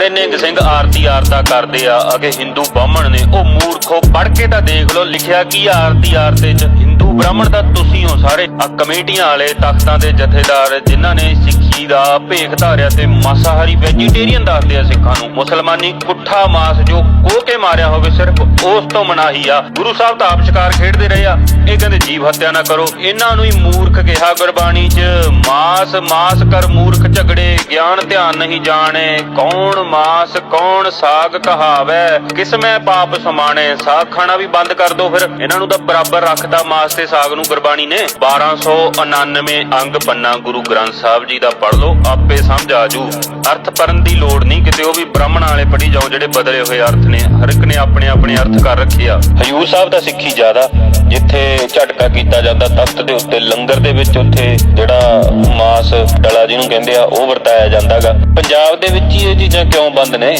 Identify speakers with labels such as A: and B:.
A: ਕਹਿੰਦੇ ਨਿੰਗ ਸਿੰਘ ਆਰਤੀ ਆਰਤਾ ਕਰਦੇ ਆ, ਅਗੇ ਹਿੰਦੂ ਬਾਹਮਣ ਨੇ, ਉਹ ਮੂਰਖੋ ਪੜ ਕੇ ਤਾਂ ਦੇਖ ਲੋ ਲਿਖਿਆ ਕੀ ਆ ਆਰਤੀ ਆਰਤੇ ਚ? ਬ੍ਰਾਹਮਣ ਦਾ ਤੁਸੀਂ ਹੋ ਸਾਰੇ। ਆ ਕਮੇਟੀਆਂ ਵਾਲੇ, ਤਖਤਾਂ ਦੇ ਜਥੇਦਾਰ, ਜਿਨ੍ਹਾਂ ਨੇ ਸਿੱਖੀ ਦਾ ਭੇਖ ਧਾਰਿਆ ਤੇ ਮਾਸਾਹਾਰੀ ਵੈਜੀਟੇਰੀਅਨ ਦੱਸਦੇ ਆ ਸਿੱਖਾਂ ਨੂੰ। ਮੁਸਲਮਾਨੀ ਪੁੱਠਾ ਮਾਸ ਜੋ ਕੋਹ ਕੇ ਮਾਰਿਆ ਹੋਵੇ, ਸਿਰਫ ਉਸ ਤੋਂ ਮਨਾਹੀ ਆ। ਗੁਰੂ ਸਾਹਿਬ ਤਾਂ ਆਪ ਸ਼ਿਕਾਰ ਖੇਡਦੇ ਰਹੇ ਆ। ਇਹ ਕਹਿੰਦੇ, ਜੀਵ ਹੱਤਿਆ ਨਾ ਕਰੋ। ਇਹਨਾਂ ਨੂੰ ਹੀ ਮੂਰਖ ਕਿਹਾ ਗੁਰਬਾਣੀ 'ਚ, ਮਾਸ ਮਾਸ ਕਰ ਮੂਰਖ ਝਗੜੇ, ਗਿਆਨ ਧਿਆਨ ਨਹੀਂ ਜਾਣੇ। ਕੌਣ ਮਾਸ, ਕੌਣ ਸਾਗ ਕਹਾਵੈ? ਕਿਸ ਪਾਪ ਸਮਾਣੇ? ਸਾਗ ਖਾਣਾ ਵੀ ਬੰਦ ਕਰ ਦੋ ਫਿਰ। ਇਹਨਾਂ ਨੂੰ ਤਾਂ ਬਰਾਬਰ ਰੱਖਦਾ ਮਾਸ ਤੇ ਸਾਗ ਨੂੰ ਗੁਰਬਾਣੀ ਨੇ 1299 ਅੰਗ ਪੰਨਾ ਗੁਰੂ ਗ੍ਰੰਥ ਸਾਹਿਬ ਜੀ ਦਾ ਪੜ ਲਓ, ਆਪੇ ਸਮਝ ਆਜੂ ਅਰਥ ਪਰਨ ਦੀ ਲੋੜ ਨਹੀਂ, ਕਿਤੇ ਉਹ ਵੀ ਬ੍ਰਾਹਮਣ ਵਾਲੇ ਪੜੀ ਜਾਓ ਜਿਹੜੇ ਬਦਲੇ ਹੋਏ ਅਰਥ ਨੇ। ਹਰ ਇੱਕ ਨੇ ਆਪਣੇ ਆਪਣੇ ਅਰਥ ਕਰ ਰੱਖੇ ਆ। ਹਜੂਰ ਸਾਹਿਬ ਦਾ ਸਿੱਖੀ ਜ਼ਿਆਦਾ। ਜਿੱਥੇ ਝਟਕਾ ਕੀਤਾ ਜਾਂਦਾ ਤਖਤ ਦੇ ਉੱਤੇ, ਲੰਗਰ ਦੇ ਵਿੱਚ ਉੱਥੇ ਜਿਹੜਾ ਮਾਸ ਡਲਾ ਜਿਹਨੂੰ ਕਹਿੰਦੇ ਆ, ਉਹ ਵਰਤਾਇਆ ਜਾਂਦਾਗਾ। ਪੰਜਾਬ ਦੇ ਵਿੱਚ ਹੀ ਇਹ ਚੀਜ਼ਾਂ ਕਿਉਂ ਬੰਦ ਨੇ?